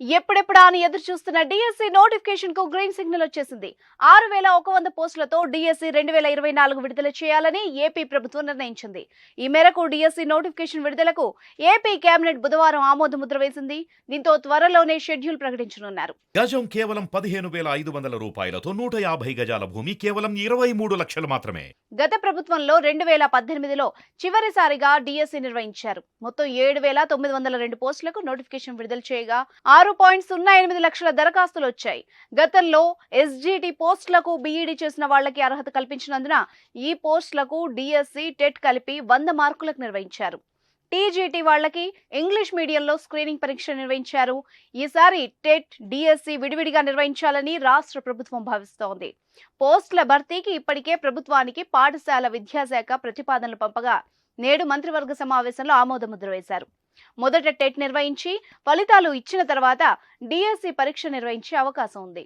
ఎప్పుడెప్పుడా అని ఎదురు చూస్తున్న డిఎస్సి నోటిఫికేషన్కు గ్రీన్ సిగ్నల్ వచ్చేసింది. ఆరు వేల ఒక వంద పోస్టులతో డిఎస్సి రెండు వేల ఇరవై నాలుగు విడుదల చేయాలని ఏపీ ప్రభుత్వం నిర్ణయించింది. ఈ మేరకు డిఎస్సి నోటిఫికేషన్ విడుదలకు ఏపీ కేబినెట్ బుధవారం ఆమోద ముద్ర వేసింది. దీంతో త్వరలోనే షెడ్యూల్ ప్రకటించనున్నారు. గజం కేవలం పదిహేను వేల ఐదు వందల రూపాయలతో నూట యాభై గజాల భూమి కేవలం ఇరవై మూడు లక్షలు మాత్రమే. గత ప్రభుత్వంలో రెండు వేల పద్దెనిమిదిలో చివరిసారిగా డిఎస్సి నిర్వహించారు. మొత్తం ఏడు వేల తొమ్మిది వందల రెండు పోస్టులకు నోటిఫికేషన్ విడుదల చేయగా ఆరు పాయింట్ సున్నా ఎనిమిది లక్షల దరఖాస్తులు వచ్చాయి. గతంలో ఎస్జిటి పోస్టులకు బీఈడి చేసిన వాళ్ళకి అర్హత కల్పించినందున ఈ పోస్టులకు డిఎస్సి టెట్ కలిపి వంద మార్కులకు నిర్వహించారు. టీజీటీ వాళ్ళకి ఇంగ్లీష్ మీడియంలో స్క్రీనింగ్ పరీక్ష నిర్వహించారు. ఈసారి టెట్ డిఎస్సి విడివిడిగా నిర్వహించాలని రాష్ట్ర ప్రభుత్వం భావిస్తోంది. పోస్టుల భర్తీకి ఇప్పటికే ప్రభుత్వానికి పాఠశాల విద్యాశాఖ ప్రతిపాదనలు పంపగా నేడు మంత్రివర్గ సమావేశంలో ఆమోదముద్ర వేశారు. మొదట టెట్ నిర్వహించి ఫలితాలు ఇచ్చిన తర్వాత డిఎస్సి పరీక్ష నిర్వహించే అవకాశం ఉంది.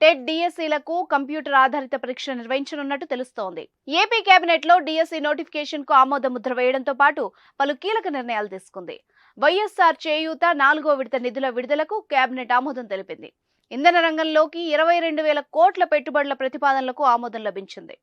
టెట్ డిఎస్సీలకు కంప్యూటర్ ఆధారిత పరీక్ష నిర్వహించనున్నట్టు తెలుస్తోంది. ఏపీ కేబినెట్లో డిఎస్సీ నోటిఫికేషన్కు ఆమోద ముద్ర వేయడంతో పాటు పలు కీలక నిర్ణయాలు తీసుకుంది. వైఎస్ఆర్ చేయూత నాలుగో విడత నిధుల విడుదలకు కేబినెట్ ఆమోదం తెలిపింది. ఇంధన రంగంలోకి ఇరవై రెండు వేల కోట్ల పెట్టుబడుల ప్రతిపాదనలకు ఆమోదం లభించింది.